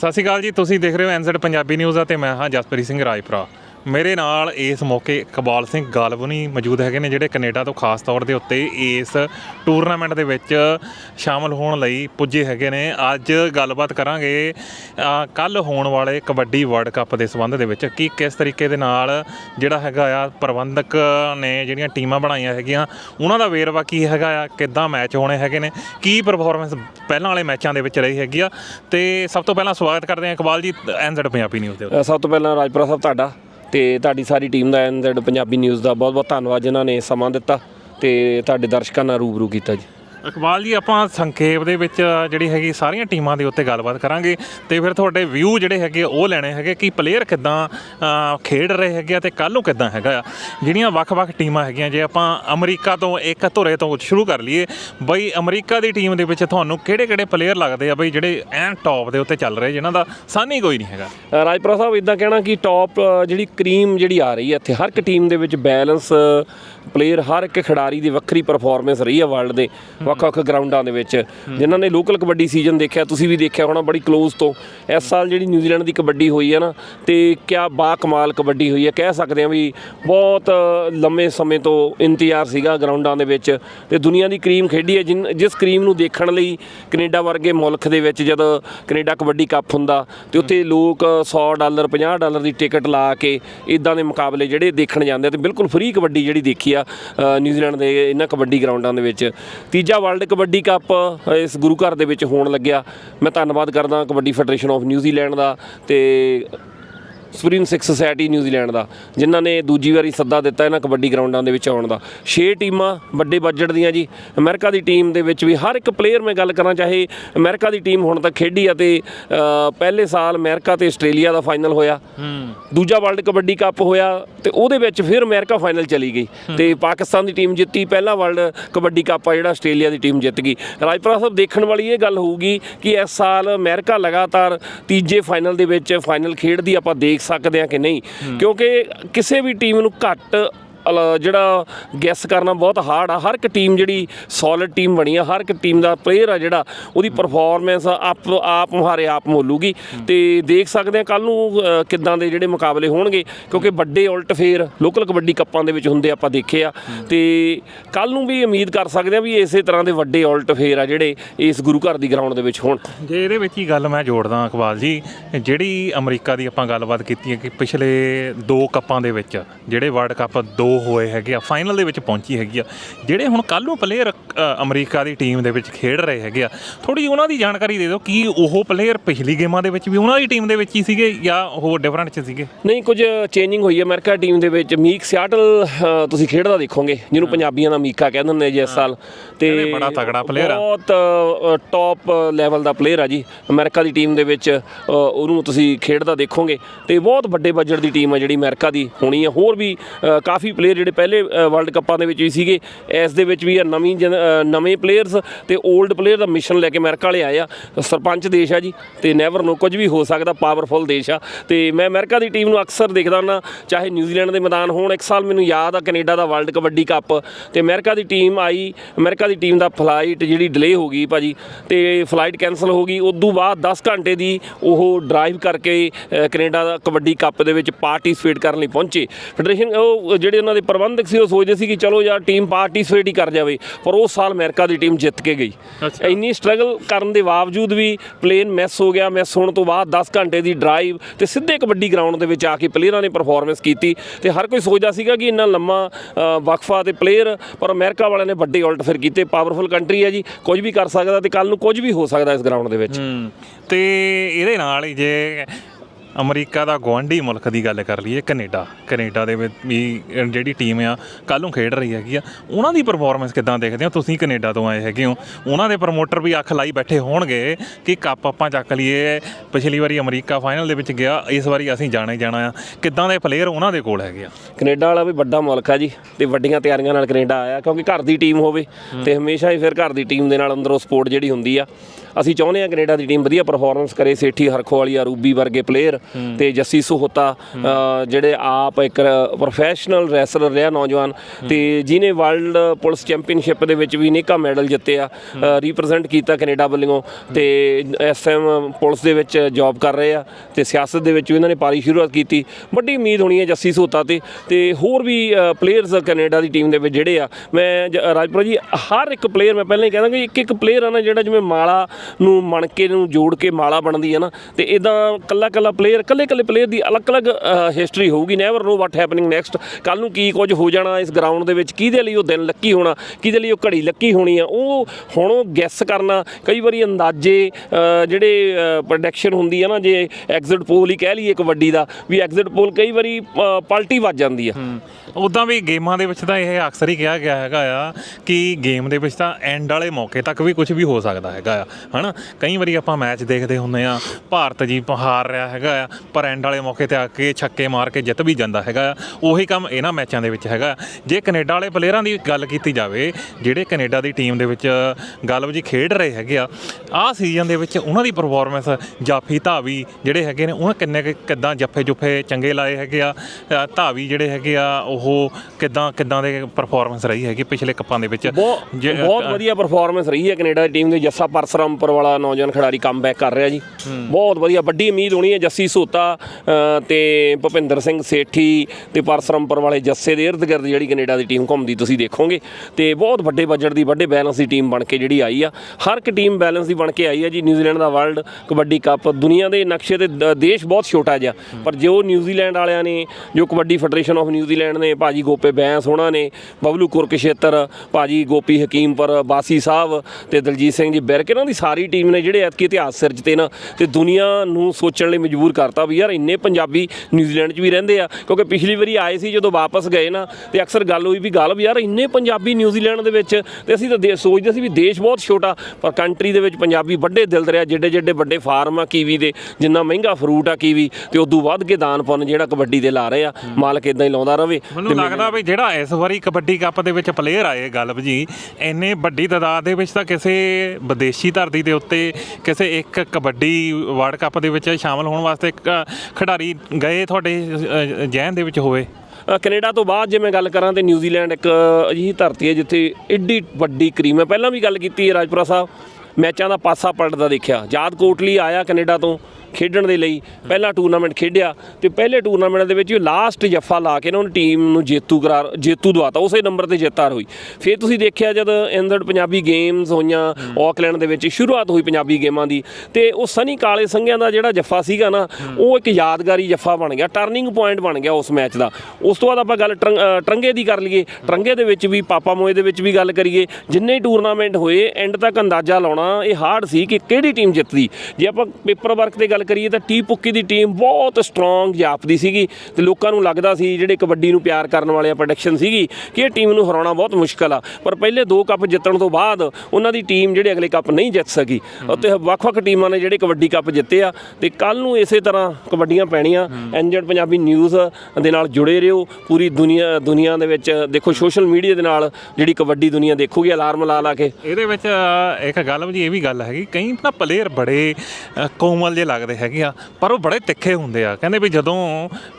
ਸਤਿ ਸ਼੍ਰੀ ਅਕਾਲ ਜੀ, ਤੁਸੀਂ ਦੇਖ ਰਹੇ ਹੋ ਐਨਜ਼ੈਡ ਪੰਜਾਬੀ ਨਿਊਜ਼ ਅਤੇ ਮੈਂ ਹਾਂ ਜਸਪ੍ਰੀਤ ਸਿੰਘ ਰਾਜਪੁਰਾ ਮੇਰੇ ਨਾਲ ਇਸ ਮੌਕੇ ਇਕਬਾਲ ਸਿੰਘ ਗਾਲਵਨੀ ਮੌਜੂਦ ਹੈਗੇ ਨੇ, ਜਿਹੜੇ ਕੈਨੇਡਾ ਤੋਂ ਖਾਸ ਤੌਰ ਦੇ ਉੱਤੇ ਇਸ ਟੂਰਨਾਮੈਂਟ ਦੇ ਵਿੱਚ ਸ਼ਾਮਲ ਹੋਣ ਲਈ ਪੁੱਜੇ ਹੈਗੇ ਨੇ। ਅੱਜ ਗੱਲਬਾਤ ਕਰਾਂਗੇ ਕੱਲ ਹੋਣ ਵਾਲੇ ਕਬੱਡੀ ਵਰਲਡ ਕੱਪ ਦੇ ਸੰਬੰਧ ਦੇ ਵਿੱਚ ਕਿ ਕਿਸ ਤਰੀਕੇ ਦੇ ਨਾਲ ਜਿਹੜਾ ਹੈਗਾ ਆ ਪ੍ਰਬੰਧਕ ਨੇ ਜਿਹੜੀਆਂ ਟੀਮਾਂ ਬਣਾਈਆਂ ਹੈਗੀਆਂ, ਉਹਨਾਂ ਦਾ ਵੇਰਵਾ ਕੀ ਹੈਗਾ ਆ, ਕਿੱਦਾਂ ਮੈਚ ਹੋਣੇ ਹੈਗੇ ਨੇ, ਕੀ ਪਰਫਾਰਮੈਂਸ ਪਹਿਲਾਂ ਵਾਲੇ ਮੈਚਾਂ ਦੇ ਵਿੱਚ ਰਹੀ ਹੈਗੀ ਆ। ਤੇ ਸਭ ਤੋਂ ਪਹਿਲਾਂ ਸਵਾਗਤ ਕਰਦੇ ਹਾਂ ਇਕਬਾਲ ਜੀ ਐਨਜ਼ਡ ਪੰਜਾਬੀ ਨਿਊਜ਼ ਦੇ ਉੱਤੇ। ਸਭ ਤੋਂ ਪਹਿਲਾਂ ਰਾਜਪੁਰਾ ਸਾਹਿਬ, ਤੁਹਾਡਾ? ਤੇ ਤੁਹਾਡੀ ਸਾਰੀ ਟੀਮ ਦਾ ਐਨਜ਼ੈਡ ਪੰਜਾਬੀ ਨਿਊਜ਼ ਦਾ ਬਹੁਤ ਬਹੁਤ ਧੰਨਵਾਦ ਜਿਨ੍ਹਾਂ ਨੇ ਸਮਾਂ ਦਿੱਤਾ ਤੇ ਤੁਹਾਡੇ ਦਰਸ਼ਕਾਂ ਨਾਲ ਰੂਬਰੂ ਕੀਤਾ ਜੀ। ਇਕਬਾਲ ਜੀ, ਆਪਾਂ ਸੰਖੇਪ ਦੇ ਵਿੱਚ ਜਿਹੜੀ ਹੈਗੀ ਸਾਰੀਆਂ ਟੀਮਾਂ ਦੇ ਉੱਤੇ ਗੱਲਬਾਤ ਕਰਾਂਗੇ ਤੇ ਫਿਰ ਤੁਹਾਡੇ ਵਿਊ ਜਿਹੜੇ ਹੈਗੇ ਉਹ ਲੈਣੇ ਹੈਗੇ ਕਿ ਪਲੇਅਰ ਕਿੱਦਾਂ ਖੇਡ ਰਹੇ ਹੈਗੇ ਆ ਤੇ ਕੱਲ ਨੂੰ ਕਿੱਦਾਂ ਹੈਗਾ ਆ। ਜਿਹੜੀਆਂ ਵੱਖ-ਵੱਖ ਟੀਮਾਂ ਹੈਗੀਆਂ, ਜੇ ਆਪਾਂ ਅਮਰੀਕਾ ਤੋਂ ਇੱਕ ਧੁਰੇ ਤੋਂ ਸ਼ੁਰੂ ਕਰ ਲਈਏ, ਬਈ ਅਮਰੀਕਾ ਦੀ ਟੀਮ ਦੇ ਵਿੱਚ ਤੁਹਾਨੂੰ ਕਿਹੜੇ-ਕਿਹੜੇ ਪਲੇਅਰ ਲੱਗਦੇ ਆ ਬਈ ਜਿਹੜੇ ਐਨ ਟੌਪ ਦੇ ਉੱਤੇ ਚੱਲ ਰਹੇ, ਜਿਨ੍ਹਾਂ ਦਾ ਸਾਨੀ ਕੋਈ ਨਹੀਂ ਹੈਗਾ? ਰਾਜਪੁਰਾ ਸਾਹਿਬ ਇਦਾਂ ਕਹਿਣਾ ਕਿ ਟੌਪ ਜਿਹੜੀ ਕਰੀਮ ਜਿਹੜੀ ਆ ਰਹੀ ਹੈ ਇੱਥੇ, ਹਰ ਇੱਕ ਟੀਮ ਦੇ ਵਿੱਚ ਬੈਲੈਂਸ ਪਲੇਅਰ ਹਰ ਇੱਕ ਖਿਡਾਰੀ ਦੀ ਵੱਖਰੀ ਪਰਫਾਰਮੈਂਸ ਰਹੀ ਹੈ ਵਰਲਡ ਦੇ। ਵੱਖ-ਵੱਖ ਗਰਾਊਂਡਾਂ ਦੇ ਵਿੱਚ, ਜਿਨ੍ਹਾਂ ਨੇ ਲੋਕਲ ਕਬੱਡੀ ਸੀਜ਼ਨ ਦੇਖਿਆ, ਤੁਸੀਂ ਵੀ ਦੇਖਿਆ ਹੋਣਾ ਬੜੀ ক্লোਜ਼ ਤੋਂ। ਇਸ ਸਾਲ ਜਿਹੜੀ ਨਿਊਜ਼ੀਲੈਂਡ ਦੀ ਕਬੱਡੀ ਹੋਈ ਹੈ ਨਾ, ਤੇ ਕਿਆ ਬਾ ਕਮਾਲ ਕਬੱਡੀ ਹੋਈ ਹੈ ਕਹਿ ਸਕਦੇ ਹਾਂ ਵੀ ਬਹੁਤ ਲੰਮੇ ਸਮੇਂ ਤੋਂ ਇੰਤਜ਼ਾਰ ਸੀਗਾ ਗਰਾਊਂਡਾਂ ਦੇ ਵਿੱਚ, ਤੇ ਦੁਨੀਆ ਦੀ ਕਰੀਮ ਖੇਡੀ ਹੈ, ਜਿਨ- ਜਿਸ ਕਰੀਮ ਨੂੰ ਦੇਖਣ ਲਈ ਕੈਨੇਡਾ ਵਰਗੇ ਮੁਲਕ ਦੇ ਵਿੱਚ ਜਦ ਕੈਨੇਡਾ ਕਬੱਡੀ ਕੱਪ ਹੁੰਦਾ, ਤੇ ਉੱਥੇ ਲੋਕ 100 ਡਾਲਰ 50 ਡਾਲਰ ਦੀ ਟਿਕਟ ਲਾ ਕੇ ਇਦਾਂ ਦੇ ਮੁਕਾਬਲੇ ਜਿਹੜੇ ਦੇਖਣ ਜਾਂਦੇ ਆ, ਤੇ ਬਿਲਕੁਲ ਫ੍ਰੀ ਕਬੱਡੀ ਜਿਹੜੀ ਦੇਖੀ ਆ ਨਿਊਜ਼ੀਲੈਂਡ ਦੇ ਇਹਨਾਂ ਕਬੱਡੀ ਗਰਾਊਂਡਾਂ ਦੇ ਵਿੱਚ। ਤੀਜਾ ਵਰਲਡ ਕਬੱਡੀ ਕੱਪ ਇਸ ਗੁਰੂ ਘਰ ਦੇ ਵਿੱਚ ਹੋਣ ਲੱਗਿਆ। ਮੈਂ ਧੰਨਵਾਦ ਕਰਦਾ kabaddi federation of New Zealand ਦਾ ਤੇ supreme Sikh society New Zealand ਦਾ ਜਿਨ੍ਹਾਂ ਨੇ ਦੂਜੀ ਵਾਰੀ ਸੱਦਾ ਦਿੱਤਾ ਇਹਨਾਂ ਕਬੱਡੀ ਗਰਾਊਂਡਾਂ ਦੇ ਵਿੱਚ ਆਉਣ ਦਾ। 6 ਟੀਮਾਂ ਵੱਡੇ ਬਜਟ ਦੀਆਂ ਜੀ। ਅਮਰੀਕਾ ਦੀ ਟੀਮ ਦੇ ਵਿੱਚ ਵੀ ਹਰ ਇੱਕ ਪਲੇਅਰ ਮੈਂ ਗੱਲ ਕਰਾਂ ਚਾਹੇ ਅਮਰੀਕਾ ਦੀ ਟੀਮ ਹੁਣ ਤੱਕ ਖੇਡੀ ਆ ਤੇ ਪਹਿਲੇ ਸਾਲ ਅਮਰੀਕਾ ਤੇ ਆਸਟ੍ਰੇਲੀਆ ਦਾ ਫਾਈਨਲ ਹੋਇਆ। ਦੂਜਾ ਵਰਲਡ ਕਬੱਡੀ ਕੱਪ ਹੋਇਆ ਤੇ ਉਹਦੇ ਵਿੱਚ ਫਿਰ ਅਮਰੀਕਾ ਫਾਈਨਲ ਚਲੀ ਗਈ। ਤੇ ਪਾਕਿਸਤਾਨ ਦੀ ਟੀਮ ਜਿੱਤੀ ਪਹਿਲਾ ਵਰਲਡ ਕਬੱਡੀ ਕੱਪ ਆ ਜਿਹੜਾ ਆਸਟ੍ਰੇਲੀਆ ਦੀ ਟੀਮ ਜਿੱਤ ਗਈ। ਰਾਜਪੁਰਾ ਸਾਹਿਬ ਦੇਖਣ ਵਾਲੀ ਇਹ ਗੱਲ ਹੋਊਗੀ ਕਿ ਇਸ ਸਾਲ ਅਮਰੀਕਾ ਲਗਾਤਾਰ ਤੀਜੇ ਫਾਈਨਲ ਦੇ ਵਿੱਚ ਫਾਈਨਲ ਖੇਡਦੀ ਆਪਾਂ ਦੇਖ ਸਕਦੇ ਹਾਂ ਕਿ ਨਹੀਂ। ਕਿਉਂਕਿ ਕਿਸੇ ਵੀ ਟੀਮ ਨੂੰ ਘੱਟ ਜਿਹੜਾ ਗੈਸ ਕਰਨਾ ਬਹੁਤ ਹਾਰਡ ਆ। ਹਰ ਇੱਕ ਟੀਮ ਜਿਹੜੀ ਸੋਲਿਡ ਟੀਮ ਬਣੀ ਆ ਹਰ ਇੱਕ ਟੀਮ ਦਾ ਪਲੇਅਰ ਆ ਜਿਹੜਾ ਉਹਦੀ ਪਰਫਾਰਮੈਂਸ ਆਪ ਆਪ ਮੁਹਾਰੇ ਆਪ ਮੋਲੂਗੀ। ਤੇ ਦੇਖ ਸਕਦੇ ਆ ਕੱਲ ਨੂੰ ਕਿੱਦਾਂ ਦੇ ਜਿਹੜੇ ਮੁਕਾਬਲੇ ਹੋਣਗੇ ਕਿਉਂਕਿ ਵੱਡੇ ਉਲਟ ਫੇਰ ਲੋਕਲ ਕਬੱਡੀ ਕੱਪਾਂ ਦੇ ਵਿੱਚ ਹੁੰਦੇ ਆਪਾਂ ਦੇਖੇ ਆ। ਤੇ ਕੱਲ ਨੂੰ ਵੀ ਉਮੀਦ ਕਰ ਸਕਦੇ ਆ ਵੀ ਇਸੇ ਤਰ੍ਹਾਂ ਦੇ ਵੱਡੇ ਉਲਟ ਫੇਰ ਆ ਜਿਹੜੇ ਇਸ ਗੁਰੂ ਘਰ ਦੀ ਗਰਾਊਂਡ ਦੇ ਵਿੱਚ ਹੋਣ। ਜੇ ਇਹਦੇ ਵਿੱਚ ਹੀ ਗੱਲ ਮੈਂ ਜੋੜਦਾ ਇਕਬਾਲ ਜੀ ਜਿਹੜੀ ਅਮਰੀਕਾ ਦੀ ਆਪਾਂ ਗੱਲਬਾਤ ਕੀਤੀ ਹੈ ਕਿ ਪਿਛਲੇ ਦੋ ਕੱਪਾਂ ਦੇ ਵਿੱਚ ਜਿਹੜੇ ਵਰਲਡ ਕੱਪ ਦੋ ਹੋਏ ਹੈਗੇ ਆ ਫਾਈਨਲ ਦੇ ਵਿੱਚ ਪਹੁੰਚੀ ਹੈਗੀ ਆ। ਜਿਹੜੇ ਹੁਣ ਕੱਲ ਨੂੰ ਪਲੇਅਰ ਅਮਰੀਕਾ ਦੀ ਟੀਮ ਦੇ ਵਿੱਚ ਖੇਡ ਰਹੇ ਹੈਗੇ ਆ ਥੋੜੀ ਉਹਨਾਂ ਦੀ ਜਾਣਕਾਰੀ ਦੇ ਦਿਓ ਕੀ ਉਹ ਪਲੇਅਰ ਪਿਛਲੀ ਗੇਮਾਂ ਦੇ ਵਿੱਚ ਵੀ ਉਹਨਾਂ ਦੀ ਟੀਮ ਦੇ ਵਿੱਚ ਹੀ ਸੀਗੇ ਜਾਂ ਹੋਰ ਡਿਫਰੈਂਟ ਚ ਸੀਗੇ? ਨਹੀਂ ਕੁਝ ਚੇਂਜਿੰਗ ਹੋਈ ਹੈ ਅਮਰੀਕਾ ਟੀਮ ਦੇ ਵਿੱਚ। ਮੀਕ ਸਿਆਟਲ ਤੁਸੀਂ ਖੇਡਦਾ ਦੇਖੋਗੇ ਜਿਹਨੂੰ ਪੰਜਾਬੀਆਂ ਦਾ ਮੀਕਾ ਕਹਿੰਦੇ ਹੁੰਦੇ ਜੀ ਇਸ ਸਾਲ। ਤੇ ਬੜਾ ਤਗੜਾ player ਆ। ਬਹੁਤ ਟੌਪ ਲੈਵਲ ਦਾ ਪਲੇਅਰ ਆ ਜੀ ਅਮਰੀਕਾ ਦੀ ਟੀਮ ਦੇ ਵਿੱਚ। ਉਹਨੂੰ ਤੁਸੀਂ ਖੇਡਦਾ ਦੇਖੋਗੇ। ਤੇ ਬਹੁਤ ਵੱਡੇ ਬਜਟ ਦੀ ਟੀਮ ਆ ਜਿਹੜੀ ਅਮਰੀਕਾ ਦੀ ਹੋਣੀ ਆ। ਹੋਰ ਵੀ ਕਾਫੀ ਪਲੇਅਰ ਜਿਹੜੇ ਪਹਿਲੇ ਵਰਲਡ ਕੱਪਾਂ ਦੇ ਵਿੱਚ ਵੀ ਸੀਗੇ, ਇਸ ਦੇ ਵਿੱਚ ਵੀ ਆ ਨਵੀਂ ਜਨ- ਨਵੇਂ ਪਲੇਅਰਸ ਤੇ 올ਡ ਪਲੇਅਰ ਦਾ ਮਿਸ਼ਨ ਲੈ ਕੇ ਅਮਰੀਕਾ ਵਾਲੇ ਆਏ ਆ। ਸਰਪੰਚ ਦੇਸ਼ ਆ ਜੀ, ਤੇ ਨੈਵਰ ਨੋ ਕੁਝ ਵੀ ਹੋ ਸਕਦਾ ਪਾਵਰਫੁਲ ਦੇਸ਼ ਆ। ਤੇ ਮੈਂ ਅਮਰੀਕਾ ਦੀ ਟੀਮ ਨੂੰ ਅਕਸਰ ਦੇਖਦਾ ਹੁੰਦਾ, ਚਾਹੇ ਨਿਊਜ਼ੀਲੈਂਡ ਦੇ ਮੈਦਾਨ ਹੋਣ, ਇੱਕ ਸਾਲ ਮੈਨੂੰ ਯਾਦ ਆ ਕੈਨੇਡਾ ਦਾ ਵਰਲਡ ਕਬੱਡੀ ਕੱਪ ਤੇ ਅਮਰੀਕਾ ਦੀ ਟੀਮ ਆਈ, ਅਮਰੀਕਾ ਦੀ ਟੀਮ ਦਾ ਫਲਾਈਟ ਜਿਹੜੀ ਡਿਲੇ ਹੋ ਗਈ ਭਾਜੀ, ਤੇ ਫਲਾਈਟ ਕੈਨਸਲ ਹੋ ਗਈ। ਉਦੋਂ ਬਾਅਦ 10 ਘੰਟੇ ਦੀ ਉਹ ਡਰਾਈਵ ਕਰਕੇ ਕੈਨੇਡਾ ਦਾ ਕਬੱਡੀ ਕੱਪ ਦੇ ਵਿੱਚ ਪਾਰਟਿਸਿਪੇਟ ਕਰਨ ਲਈ ਪਹੁੰਚੇ। ਫੈਡਰੇਸ਼ਨ ਉਹ ਜਿਹੜੇ ਉਹਨਾਂ ਦੇ ਪ੍ਰਬੰਧਕ ਸੀ ਉਹ ਸੋਚਦੇ ਸੀ ਕਿ ਚਲੋ ਯਾਰ ਟੀਮ ਪਾਰਟਿਸਿਪੇਟ ਹੀ ਕਰ ਜਾਵੇ ਪਰ ਉਸ ਸਾਲ ਅਮਰੀਕਾ ਦੀ ਟੀਮ ਜਿੱਤ ਕੇ ਗਈ। ਇੰਨੀ ਸਟਰਗਲ ਕਰਨ ਦੇ ਬਾਵਜੂਦ ਵੀ ਪਲੇਨ ਮਿਸ ਹੋ ਗਿਆ ਮਿਸ ਹੋਣ ਤੋਂ ਬਾਅਦ 10 ਘੰਟੇ ਦੀ ਡਰਾਈਵ ਤੇ ਸਿੱਧੇ ਕਬੱਡੀ ਗਰਾਊਂਡ ਦੇ ਵਿੱਚ ਆ ਕੇ ਪਲੇਅਰਾਂ ਨੇ ਪਰਫਾਰਮੈਂਸ ਕੀਤੀ ਤੇ ਹਰ ਕੋਈ ਸੋਚਦਾ ਸੀਗਾ ਕਿ ਇੰਨਾ ਲੰਮਾ ਵਕਫਾ ਤੇ ਪਲੇਅਰ ਪਰ ਅਮਰੀਕਾ ਵਾਲਿਆਂ ਨੇ ਵੱਡੇ ਉਲਟ ਫਿਰ ਕੀਤੇ ਪਾਵਰਫੁਲ ਕੰਟਰੀ ਹੈ ਜੀ ਕੁਝ ਵੀ ਕਰ ਸਕਦਾ ਤੇ ਕੱਲ ਨੂੰ ਕੁਝ ਵੀ ਹੋ ਸਕਦਾ ਇਸ ਗਰਾਊਂਡ ਦੇ ਵਿੱਚ ਤੇ ਇਹਦੇ ਨਾਲ ਹੀ ਜੇ ਅਮਰੀਕਾ ਦਾ ਗਵਾਂਢੀ ਮੁਲਕ ਦੀ ਗੱਲ ਕਰ ਲਈਏ, ਕੈਨੇਡਾ। ਕੈਨੇਡਾ ਦੇ ਵਿੱਚ ਵੀ ਜਿਹੜੀ ਟੀਮ ਆ ਕੱਲ ਨੂੰ ਖੇਡ ਰਹੀ ਹੈਗੀ ਆ। ਉਹਨਾਂ ਦੀ ਪਰਫਾਰਮੈਂਸ ਕਿਦਾਂ ਦੇਖਦੇ ਹੋ? ਤੁਸੀਂ ਕੈਨੇਡਾ ਤੋਂ ਆਏ ਹੈਗੇ ਹੋ। ਉਹਨਾਂ ਦੇ ਪ੍ਰਮੋਟਰ ਵੀ ਅੱਖ ਲਾਈ ਬੈਠੇ ਹੋਣਗੇ ਕਿ ਕੱਪ ਆਪਾਂ ਚੱਕ ਲਈਏ। ਪਿਛਲੀ ਵਾਰੀ ਅਮਰੀਕਾ ਫਾਈਨਲ ਦੇ ਵਿੱਚ ਗਿਆ, ਇਸ ਵਾਰੀ ਅਸੀਂ ਜਾਣਾ ਹੀ ਜਾਣਾ ਆ। ਕਿੱਦਾਂ ਦੇ ਪਲੇਅਰ ਉਹਨਾਂ ਦੇ ਕੋਲ ਹੈਗੇ ਆ? ਕੈਨੇਡਾ ਵਾਲਾ ਵੀ ਵੱਡਾ ਮੁਲਕ ਆ ਜੀ, ਤੇ ਵੱਡੀਆਂ ਤਿਆਰੀਆਂ ਨਾਲ ਕੈਨੇਡਾ ਆਇਆ, ਕਿਉਂਕਿ ਘਰ ਦੀ ਟੀਮ ਹੋਵੇ, ਤੇ ਹਮੇਸ਼ਾ ਹੀ ਫਿਰ ਘਰ ਦੀ ਟੀਮ ਦੇ ਨਾਲ ਅੰਦਰੋਂ ਸਪੋਰਟ ਜਿਹੜੀ ਹੁੰਦੀ ਆ। ਅਸੀਂ ਚਾਹੁੰਦੇ ਹਾਂ ਕੈਨੇਡਾ ਦੀ ਟੀਮ ਵਧੀਆ ਪਰਫਾਰਮੈਂਸ ਕਰੇ, ਸੇਠੀ ਹਰਖੋਵਾਲੀਆ, ਰੂਬੀ ਵਰਗੇ ਪਲੇਅਰ ਤੇ ਜੱਸੀ ਸੁਹੋਤਾ ਜਿਹੜੇ ਆਪ ਇੱਕ ਪ੍ਰੋਫੈਸ਼ਨਲ ਰੈਸਲਰ ਰਿਹਾ ਨੌਜਵਾਨ ਤੇ ਜਿਨੇ ਵਰਲਡ ਪੁਲਿਸ ਚੈਂਪੀਅਨਸ਼ਿਪ ਦੇ ਵਿੱਚ ਵੀ ਨੇਕਾ ਮੈਡਲ ਜਿੱਤਿਆ ਰਿਪਰੈਜ਼ੈਂਟ ਕੀਤਾ ਕੈਨੇਡਾ ਵੱਲੋਂ ਤੇ ਐਸਐਮ ਪੁਲਿਸ ਦੇ ਵਿੱਚ ਜੌਬ ਕਰ ਰਹੇ ਆ ਤੇ ਸਿਆਸਤ ਦੇ ਵਿੱਚ ਵੀ ਇਹਨਾਂ ਨੇ ਪਾਰੀ ਸ਼ੁਰੂਆਤ ਕੀਤੀ। ਵੱਡੀ ਉਮੀਦ ਹੋਣੀ ਹੈ ਜੱਸੀ ਸੋਤਾ ਤੇ ਤੇ ਹੋਰ ਵੀ ਪਲੇਅਰਸ ਕੈਨੇਡਾ ਦੀ ਟੀਮ ਦੇ ਵਿੱਚ ਜਿਹੜੇ ਆ, ਮੈਂ ਜ- ਰਾਜਪੁਰਾ ਜੀ, ਹਰ ਇੱਕ ਪਲੇਅਰ ਮੈਂ ਪਹਿਲਾਂ ਹੀ ਕਹਿੰਦਾ ਕਿ ਇੱਕ ਇੱਕ ਪਲੇਅਰ ਆ ਨਾ ਜਿਹੜਾ ਜਿਵੇਂ ਮਾਲਾ ਨੂੰ ਮਣਕੇ ਨੂੰ ਜੋੜ ਕੇ ਮਾਲਾ ਬਣਦੀ ਹੈ ਨਾ ਤੇ ਇਦਾਂ ਕੱਲਾ ਕੱਲਾ ਪਲੇਅਰ ਕੱਲੇ ਕੱਲੇ ਪਲੇਅਰ ਦੀ ਅਲੱਗ-ਅਲੱਗ ਹਿਸਟਰੀ ਹੋਊਗੀ। Never know what happening next ਕੱਲ ਨੂੰ ਕੀ ਕੁਝ ਹੋ ਜਾਣਾ ਇਸ ਗਰਾਊਂਡ ਦੇ ਵਿੱਚ ਕਿਹਦੇ ਲਈ ਉਹ ਦਿਨ ਲੱਕੀ ਹੋਣਾ ਕਿਹਦੇ ਲਈ ਉਹ ਘੜੀ ਲੱਕੀ ਹੋਣੀ ਆ ਉਹ ਹੁਣ ਉਹ ਗੈਸ ਕਰਨਾ ਕਈ ਵਾਰੀ ਅੰਦਾਜ਼ੇ ਜਿਹੜੇ ਪ੍ਰੋਡਕਸ਼ਨ ਹੁੰਦੀ ਹੈ ਨਾ ਜੇ ਐਗਜ਼ਿਟ ਪੋਲ ਹੀ ਕਹਿ ਲਈਏ ਕਬੱਡੀ ਦਾ ਵੀ ਐਗਜ਼ਿਟ ਪੋਲ ਕਈ ਵਾਰੀ ਅ, ਪਲਟੀ ਵੱਜ ਜਾਂਦੀ ਆ ਉਦਾਂ ਵੀ ਗੇਮਾਂ ਦੇ ਵਿੱਚ ਤਾਂ ਇਹ ਅਕਸਰ ਹੀ ਕਿਹਾ ਗਿਆ ਹੈਗਾ ਆ ਕਿ ਗੇਮ ਦੇ ਵਿੱਚ ਤਾਂ ਐਂਡ ਵਾਲੇ ਮੌਕੇ ਤੱਕ ਵੀ ਕੁਝ ਵੀ ਹੋ ਸਕਦਾ ਹੈਗਾ ਆ, ਹਨਾ? ਕਈ ਵਾਰੀ ਆਪਾਂ ਮੈਚ ਦੇਖਦੇ ਹੁੰਦੇ ਆ ਭਾਰਤ ਜੀ ਹਾਰ ਰਿਹਾ ਹੈਗਾ ਆ, ਪਰ ਐਂਡ ਵਾਲੇ ਮੌਕੇ ਤੇ ਆ ਕੇ ਛੱਕੇ ਮਾਰ ਕੇ ਜਿੱਤ ਵੀ ਜਾਂਦਾ ਹੈਗਾ ਆ। ਉਹੀ ਕੰਮ ਇਹਨਾਂ ਮੈਚਾਂ ਦੇ ਵਿੱਚ ਹੈਗਾ ਜੇ ਕੈਨੇਡਾ ਵਾਲੇ ਪਲੇਅਰਾਂ ਦੀ ਗੱਲ ਕੀਤੀ ਜਾਵੇ, ਜਿਹੜੇ ਕੈਨੇਡਾ ਦੀ ਟੀਮ ਦੇ ਵਿੱਚ ਗਲਬ ਜੀ ਖੇਡ ਰਹੇ ਹੈਗੇ ਆ, ਆਹ ਸੀਜ਼ਨ ਦੇ ਵਿੱਚ ਉਹਨਾਂ ਦੀ ਪਰਫਾਰਮੈਂਸ ਜਾਫੀ, ਧਾਵੀ ਜਿਹੜੇ ਹੈਗੇ ਨੇ, ਉਹਨਾਂ ਕਿੰਨੇ ਕੁ ਕਿੱਦਾਂ ਜੱਫੇ ਜੁੱਫੇ ਚੰਗੇ ਲਾਏ ਹੈਗੇ ਆ ਧਾਵੀ ਜਿਹੜੇ ਹੈਗੇ ਆ, ਉਹ ਕਿੱਦਾਂ ਕਿੱਦਾਂ ਦੇ ਪਰਫਾਰਮੈਂਸ ਰਹੀ ਹੈਗੀ ਪਿਛਲੇ ਕੱਪਾਂ ਦੇ ਵਿੱਚ? ਬਹੁਤ ਵਧੀਆ ਪਰਫਾਰਮੈਂਸ ਰਹੀ ਹੈ ਕੈਨੇਡਾ ਦੀ ਟੀਮ ਦੇ। ਜੱਸਾ ਪਰਸਰਾਮਪੁਰ ਵਾਲਾ ਨੌਜਵਾਨ ਖਿਡਾਰੀ ਕਮਬੈਕ ਕਰ ਰਿਹਾ ਜੀ। ਬਹੁਤ ਵਧੀਆ ਵੱਡੀ ਉਮੀਦ ਹੋਣੀ ਹੈ ਜੱਸੀ ਸੋਤਾ ਤੇ ਭੁਪਿੰਦਰ ਸਿੰਘ ਸੇਠੀ ਤੇ ਪਰਸਰਾਮਪੁਰ ਵਾਲੇ ਜੱਸੇ ਦੇ ਇਰਦ ਗਿਰਦ ਜਿਹੜੀ ਕੈਨੇਡਾ ਦੀ ਟੀਮ ਘੁੰਮਦੀ ਤੁਸੀਂ ਦੇਖੋਗੇ। ਤੇ ਬਹੁਤ ਵੱਡੇ ਬਜਟ ਦੀ ਵੱਡੇ ਬੈਲੈਂਸ ਦੀ ਟੀਮ ਬਣ ਕੇ ਜਿਹੜੀ ਆਈ ਆ। ਹਰ ਇੱਕ ਟੀਮ ਬੈਲੈਂਸ ਦੀ ਬਣ ਕੇ ਆਈ ਆ ਜੀ। ਨਿਊਜ਼ੀਲੈਂਡ ਦਾ ਵਰਲਡ ਕਬੱਡੀ ਕੱਪ ਦੁਨੀਆ ਦੇ ਨਕਸ਼ੇ ਤੇ ਦੇਸ਼ ਬਹੁਤ ਛੋਟਾ ਜਿਹਾ। ਪਰ ਜੋ ਨਿਊਜ਼ੀਲੈਂਡ ਵਾਲਿਆਂ ਨੇ ਜੋ ਕਬੱਡੀ ਫੈਡਰੇਸ਼ਨ ਆਫ ਨਿਊਜ਼ੀਲੈਂਡ ਨੇ ਭਾਜੀ ਗੋਪੇ ਬੈਂਸ ਉਹਨਾਂ ਨੇ, ਬਬਲੂ ਕੁਰਕਸ਼ੇਤਰ, ਭਾਜੀ ਗੋਪੀ ਹਕੀਮਪੁਰ ਬਾਸੀ ਸਾਹਿਬ ਤੇ ਦਲਜੀਤ ਸਿੰਘ ਜੀ ਬਿਰਕ ਇਹਨਾਂ ਦੀ ਸਾਰੀ ਟੀਮ ਨੇ ਜਿਹੜੇ ਐਤਕੀ ਇਤਿਹਾਸ ਸਿਰਜ ਤੇ ਨਾ, ਤੇ ਦੁਨੀਆ ਨੂੰ ਸੋਚਣ ਲਈ ਮਜਬੂਰ ਕਰਤਾ ਵੀ ਯਾਰ ਇੰਨੇ ਪੰਜਾਬੀ ਨਿਊਜ਼ੀਲੈਂਡ 'ਚ ਵੀ ਰਹਿੰਦੇ ਆ, ਕਿਉਂਕਿ ਪਿਛਲੀ ਵਾਰੀ ਆਏ ਸੀ ਜਦੋਂ ਵਾਪਸ ਗਏ ਨਾ, ਤੇ ਅਕਸਰ ਗੱਲ ਹੋਈ ਵੀ ਗੱਲ ਵੀ ਯਾਰ ਇੰਨੇ ਪੰਜਾਬੀ ਨਿਊਜ਼ੀਲੈਂਡ ਦੇ ਵਿੱਚ, ਤੇ ਅਸੀਂ ਤਾਂ ਦੇ- ਸੋਚਦੇ ਸੀ ਵੀ ਦੇਸ਼ ਬਹੁਤ ਛੋਟਾ, ਪਰ ਕੰਟਰੀ ਦੇ ਵਿੱਚ ਪੰਜਾਬੀ ਵੱਡੇ ਦਿਲ ਦੇ ਰਿਹਾ ਜਿੱਡੇ ਜਿੱਡੇ ਵੱਡੇ ਫਾਰਮ ਆ ਕੀਵੀ ਦੇ, ਜਿੰਨਾ ਮਹਿੰਗਾ ਫਰੂਟ ਆ ਕੀਵੀ, ਤੇ ਉਦੋਂ ਵੱਧ ਕੇ ਦਾਨ ਪੁੰਨ ਜਿਹੜਾ ਕਬੱਡੀ ਦੇ ਲਾ ਰਹੇ ਆ, ਮਾਲਕ ਇਦਾਂ ਹੀ ਲਾਉਂਦਾ ਰਵੇ ਮੈਨੂੰ ਲੱਗਦਾ ਵੀ ਜਿਹੜਾ ਇਸ ਵਾਰੀ ਕਬੱਡੀ ਕੱਪ ਦੇ ਵਿੱਚ ਪਲੇਅਰ ਆਏ ਗਲਬ ਜੀ ਇੰਨੇ ਵੱਡੀ ਤਾਦਾਦ ਦੇ ਵਿੱਚ ਤਾਂ ਕਿਸੇ ਵਿਦੇਸ਼ੀ ਧਰਤੀ ਦੇ ਉੱਤੇ ਕਿਸੇ ਇੱਕ ਕਬੱਡੀ ਵਰਲਡ ਕੱਪ ਦੇ ਵਿੱਚ ਸ਼ਾਮਲ ਹੋਣ ਵਾਸਤੇ ਇੱਕ ਖਿਡਾਰੀ ਗਏ ਤੁਹਾਡੇ ਜਹਿਨ ਦੇ ਵਿੱਚ ਹੋਵੇ? ਕੈਨੇਡਾ ਤੋਂ ਬਾਅਦ ਜੇ ਮੈਂ ਗੱਲ ਕਰਾਂ ਤੇ ਨਿਊਜ਼ੀਲੈਂਡ ਇੱਕ ਅਜਿਹੀ ਧਰਤੀ ਹੈ ਜਿੱਥੇ ਏਡੀ ਵੱਡੀ ਕਰੀਮ ਹੈ। ਪਹਿਲਾਂ ਵੀ ਗੱਲ ਕੀਤੀ ਹੈ ਰਾਜਪੁਰਾ ਸਾਹਿਬ ਮੈਚਾਂ ਦਾ ਪਾਸਾ ਪਲਟਦਾ ਦੇਖਿਆ। ਜਾਦ ਕੋਟਲੀ ਆਇਆ ਕੈਨੇਡਾ ਤੋਂ ਖੇਡਣ ਦੇ ਲਈ। ਪਹਿਲਾ ਟੂਰਨਾਮੈਂਟ ਖੇਡਿਆ ਤੇ ਪਹਿਲੇ ਟੂਰਨਾਮੈਂਟ ਦੇ ਵਿੱਚ ਲਾਸਟ ਜੱਫਾ ਲਾ ਕੇ ਨਾ ਉਹਨੇ ਟੀਮ ਨੂੰ ਜੇਤੂ ਕਰਾਰ ਜੇਤੂ ਦਵਾਤਾ। ਉਸੇ ਨੰਬਰ ਤੇ ਜਿੱਤ ਹਾਰ ਹੋਈ। ਫਿਰ ਤੁਸੀਂ ਦੇਖਿਆ ਜਦ ਇੰਦੜ ਪੰਜਾਬੀ ਗੇਮਸ ਹੋਈਆਂ ਆਕਲੈਂਡ ਦੇ ਵਿੱਚ ਸ਼ੁਰੂਆਤ ਹੋਈ ਪੰਜਾਬੀ ਗੇਮਾਂ ਦੀ ਤੇ ਉਹ ਸਨੀ ਕਾਲੇ ਸੰਘਿਆਂ ਦਾ ਜਿਹੜਾ ਜੱਫਾ ਸੀਗਾ ਨਾ ਉਹ ਇੱਕ ਯਾਦਗਾਰੀ ਜੱਫਾ ਬਣ ਗਿਆ ਟਰਨਿੰਗ ਪੁਆਇੰਟ ਬਣ ਗਿਆ ਉਸ ਮੈਚ ਦਾ। ਉਸ ਤੋਂ ਬਾਅਦ ਆਪਾਂ ਗੱਲ ਟਰੰਗੇ ਦੀ ਕਰ ਲਈਏ। ਟਰੰਗੇ ਦੇ ਵਿੱਚ ਵੀ ਪਾਪਾ ਮੋਏ ਦੇ ਵਿੱਚ ਵੀ ਗੱਲ ਕਰੀਏ। ਜਿੰਨੇ ਟੂਰਨਾਮੈਂਟ ਹੋਏ ਐਂਡ ਤੱਕ ਅੰਦਾਜ਼ਾ ਲਾਉਣਾ ਇਹ ਹਾਰਡ ਸੀ ਕਿ ਕਿਹੜੀ ਟੀਮ ਜਿੱਤਦੀ। ਜੇ ਆਪਾਂ ਪੇਪਰ ਵਰਕ ਤੇ ਗੱਲ ਕਰੀਏ ਤਾਂ ਟੀ ਪੁੱਕੀ ਦੀ ਟੀਮ ਬਹੁਤ ਸਟਰੋਂਗ ਜਾਪਦੀ ਸੀਗੀ ਤੇ ਲੋਕਾਂ ਨੂੰ ਲੱਗਦਾ ਸੀ ਜਿਹੜੇ ਕਬੱਡੀ ਨੂੰ ਪਿਆਰ ਕਰਨ ਵਾਲੇ ਪ੍ਰੋਡਕਸ਼ਨ ਸੀਗੀ ਕਿ ਇਹ ਟੀਮ ਨੂੰ ਹਰਾਉਣਾ ਬਹੁਤ ਮੁਸ਼ਕਲ ਆ। ਪਰ ਪਹਿਲੇ ਦੋ ਕੱਪ ਜਿੱਤਣ ਤੋਂ ਬਾਅਦ ਉਹਨਾਂ ਦੀ ਟੀਮ ਜਿਹੜੇ ਅਗਲੇ ਕੱਪ ਨਹੀਂ ਜਿੱਤ ਸਕੀ। ਉੱਤੇ ਵੱਖ-ਵੱਖ ਟੀਮਾਂ ਨੇ ਜਿਹੜੇ ਕਬੱਡੀ ਕੱਪ ਜਿੱਤੇ ਆ ਤੇ ਕੱਲ ਨੂੰ ਇਸੇ ਤਰ੍ਹਾਂ ਕਬੱਡੀਆਂ ਪੈਣੀਆਂ। ਐਨਜਡ ਪੰਜਾਬੀ ਨਿਊਜ਼ ਦੇ ਨਾਲ ਜੁੜੇ ਰਹੋ। ਪੂਰੀ ਦੁਨੀਆ ਦੁਨੀਆ ਦੇ ਵਿੱਚ ਦੇਖੋ ਸੋਸ਼ਲ ਮੀਡੀਆ ਦੇ ਨਾਲ ਜਿਹੜੀ ਕਬੱਡੀ ਦੁਨੀਆ ਦੇਖੂਗੀ ਅਲਾਰਮ ਲਾ ਲਾ ਕੇ। ਇਹਦੇ ਵਿੱਚ ਇੱਕ ਗੱਲ ਜੀ ਇਹ ਵੀ ਗੱਲ ਹੈਗੀ ਕਈ ਨਾ ਪਲੇਅਰ ਬੜੇ ਅ, ਕੋਮਲ ਜੇ ਲੱਗਦੇ ਹੈਗੇ ਆ ਪਰ ਉਹ ਬੜੇ ਤਿੱਖੇ ਹੁੰਦੇ ਆ। ਕਹਿੰਦੇ ਵੀ ਜਦੋਂ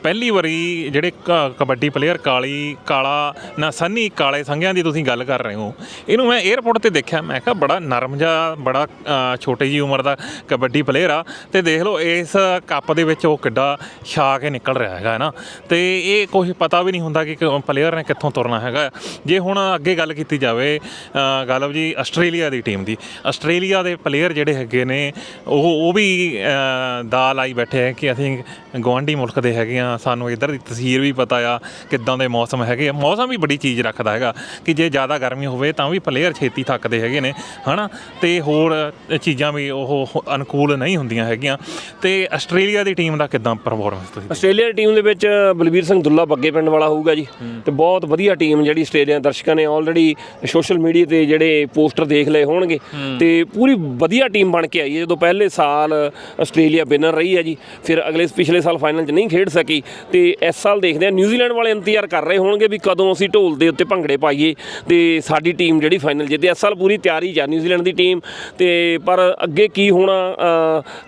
ਪਹਿਲੀ ਵਾਰੀ ਜਿਹੜੇ ਕ- ਕਬੱਡੀ ਪਲੇਅਰ ਕਾਲੀ ਕਾਲਾ ਨਾ ਸੰਨੀ ਕਾਲੇ ਸੰਘਿਆਂ ਦੀ ਤੁਸੀਂ ਗੱਲ ਕਰ ਰਹੇ ਹੋ ਇਹਨੂੰ ਮੈਂ 에어ਪੋਰਟ ਤੇ ਦੇਖਿਆ ਮੈਂ ਕਿਹਾ ਬੜਾ ਨਰਮ ਜਿਹਾ ਬੜਾ ਅ, ਛੋਟੀ ਜੀ ਉਮਰ ਦਾ ਕਬੱਡੀ ਪਲੇਅਰ ਆ ਤੇ ਦੇਖ ਲਓ ਇਸ ਕੱਪ ਦੇ ਵਿੱਚ ਉਹ ਕਿੱਡਾ ਛਾ ਕੇ ਨਿਕਲ ਰਿਹਾ ਹੈਗਾ ਹੈ ਨਾ ਤੇ ਇਹ ਕੋਈ ਪਤਾ ਵੀ ਨਹੀਂ ਹੁੰਦਾ ਕਿ ਪਲੇਅਰ ਨੇ ਕਿੱਥੋਂ ਤੁਰਨਾ ਹੈਗਾ। ਜੇ ਹੁਣ ਅੱਗੇ ਗੱਲ ਕੀਤੀ ਜਾਵੇ ਅ, ਗਾਲਬ ਜੀ ਆਸਟ੍ਰੇਲੀਆ ਦੀ ਟੀਮ ਦੀ ਆਸਟ੍ਰੇਲੀਆ ਦੇ ਪਲੇਅਰ ਜਿਹੜੇ ਹੈਗੇ ਨੇ ਉਹ ਉਹ ਵੀ ਅ, ਦਾ ਲਾਈ ਬੈਠੇ ਹੈ ਕਿ ਅਸੀਂ ਗਵਾਂਢੀ ਮੁਲਕ ਦੇ ਹੈਗੇ ਆ ਸਾਨੂੰ ਇਧਰ ਦੀ ਤਸਵੀਰ ਵੀ ਪਤਾ ਆ ਕਿੱਦਾਂ ਦੇ ਮੌਸਮ ਹੈਗੇ ਆ। ਮੌਸਮ ਵੀ ਬੜੀ ਚੀਜ਼ ਰੱਖਦਾ ਹੈਗਾ ਕਿ ਜੇ ਜ਼ਿਆਦਾ ਗਰਮੀ ਹੋਵੇ ਤਾਂ ਵੀ ਪਲੇਅਰ ਛੇਤੀ ਥੱਕਦੇ ਹੈਗੇ ਨੇ ਹਨਾ? ਤੇ ਹੋਰ ਚੀਜ਼ਾਂ ਵੀ ਉਹ ਅਨੁਕੂਲ ਨਹੀਂ ਹੁੰਦੀਆਂ ਹੈਗੀਆਂ। ਤੇ ਆਸਟ੍ਰੇਲੀਆ ਦੀ ਟੀਮ ਦਾ ਕਿੱਦਾਂ ਪਰਫਾਰਮੈਂਸ ਤੁਸੀਂ ਆਸਟ੍ਰੇਲੀਆ ਦੀ ਟੀਮ ਦੇ ਵਿੱਚ ਬਲਬੀਰ ਸਿੰਘ ਦੁੱਲਾ ਬੱਗੇ ਪਿੰਡ ਵਾਲਾ ਹੋਊਗਾ ਜੀ। ਤੇ ਬਹੁਤ ਵਧੀਆ ਟੀਮ ਜਿਹੜੀ ਆਸਟ੍ਰੇਲੀਆ ਦਰਸ਼ਕਾਂ ਨੇ ਆਲਰੇਡੀ ਸੋਸ਼ਲ ਮੀਡੀਆ ਤੇ ਜਿਹੜੇ ਪੋਸਟਰ ਦੇਖ ਲਏ ਹੋਣਗੇ। ਤੇ ਪੂਰੀ ਵਧੀਆ ਟੀਮ ਬਣ ਕੇ ਆਈ ਹੈ। ਜਦੋਂ ਪਹਿਲੇ ਸਾਲ ਆਸਟ੍ਰੇਲੀਆ ਵਿਨਰ ਰਹੀ ਹੈ ਜੀ, ਫਿਰ ਅਗਲੇ ਪਿਛਲੇ ਸਾਲ ਫਾਈਨਲ 'ਚ ਨਹੀਂ ਖੇਡ ਸਕੀ ਤੇ ਇਸ ਸਾਲ ਦੇਖਦੇ ਆ ਨਿਊਜ਼ੀਲੈਂਡ ਵਾਲੇ ਇੰਤਜ਼ਾਰ ਕਰ ਰਹੇ ਹੋਣਗੇ ਵੀ ਕਦੋਂ ਅਸੀਂ ਢੋਲ ਦੇ ਉੱਤੇ ਭੰਗੜੇ ਪਾਈਏ ਤੇ ਸਾਡੀ ਟੀਮ ਜਿਹੜੀ ਫਾਈਨਲ ਜਿੱਤੇ। ਇਸ ਸਾਲ ਪੂਰੀ ਤਿਆਰੀ ਜਾਂ ਨਿਊਜ਼ੀਲੈਂਡ ਦੀ ਟੀਮ ਤੇ ਪਰ ਅੱਗੇ ਕੀ ਹੋਣਾ